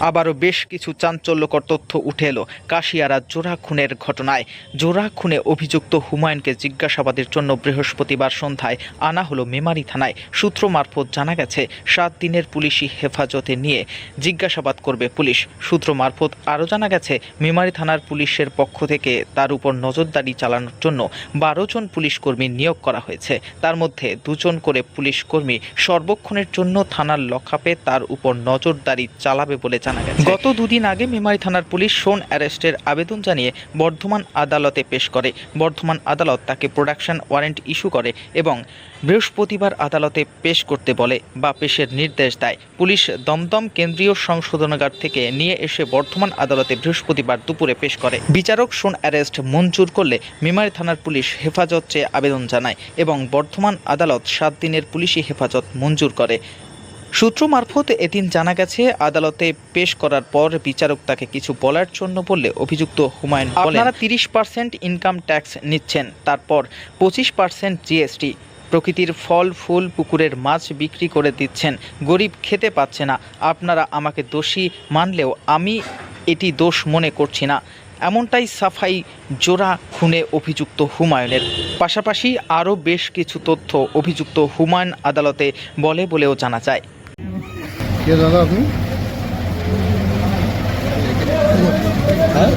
আবারও বেশ কিছু চাঞ্চল্যকর তথ্য উঠে এলো কাশিয়ারা জোড়া খুনের ঘটনায়। জোড়া খুনে অভিযুক্ত হুমায়ুনকে জিজ্ঞাসাবাদের জন্য বৃহস্পতিবার সন্ধ্যায় আনা হলো মেমারি থানায়। সূত্র মারফত জানা গেছে, সাত দিনের পুলিশি হেফাজতে নিয়ে জিজ্ঞাসাবাদ করবে পুলিশ। সূত্র মারফত আরও জানা গেছে, মেমারি থানার পুলিশের পক্ষ থেকে তার উপর নজরদারি চালানোর জন্য বারো জন পুলিশ কর্মী নিয়োগ করা হয়েছে। তার মধ্যে দুজন করে পুলিশ কর্মী সর্বক্ষণের জন্য থানার লকআপে তার উপর নজরদারি চালাবে বলে জানা গেছে। গত দুদিন আগে মেমারি থানার পুলিশ সোন অ্যারেস্টের আবেদন জানিয়ে বর্ধমান আদালতে পেশ করে। বর্ধমান আদালত তাকে প্রোডাকশন ওয়ারেন্ট ইস্যু করে এবং বৃহস্পতিবার আদালতে পেশ করতে বলে বা পেশের নির্দেশ দেয়। পুলিশ দমদম কেন্দ্রীয় সংশোধনাগার থেকে নিয়ে এসে বর্ধমান আদালতে বৃহস্পতিবার দুপুরে পেশ করে। বিচারক সোন অ্যারেস্ট মঞ্জুর করলে মেমারি থানার পুলিশ হেফাজত চেয়ে আবেদন জানায় এবং বর্ধমান আদালত সাত দিনের পুলিশি হেফাজত মঞ্জুর করে। সূত্র মারফত এদিন জানা গেছে, আদালতে পেশ করার পর বিচারক তাকে কিছু বলার জন্য বললে অভিযুক্ত হুমায়ুন আপনারা তিরিশ পার্সেন্ট ইনকাম ট্যাক্স নিচ্ছেন, তারপর পঁচিশ পার্সেন্ট জিএসটি প্রকৃতির ফল, ফুল, পুকুরের মাছ বিক্রি করে দিচ্ছেন, গরিব খেতে পাচ্ছে না, আপনারা আমাকে দোষী মানলেও আমি এটি দোষ মনে করছি না। এমনটাই সাফাই জোড়া খুনে অভিযুক্ত হুমায়ুনের। পাশাপাশি আরও বেশ কিছু তথ্য অভিযুক্ত হুমায়ুন আদালতে বলে বলেও জানা যায়। কে দাদা আপনি? ওখানে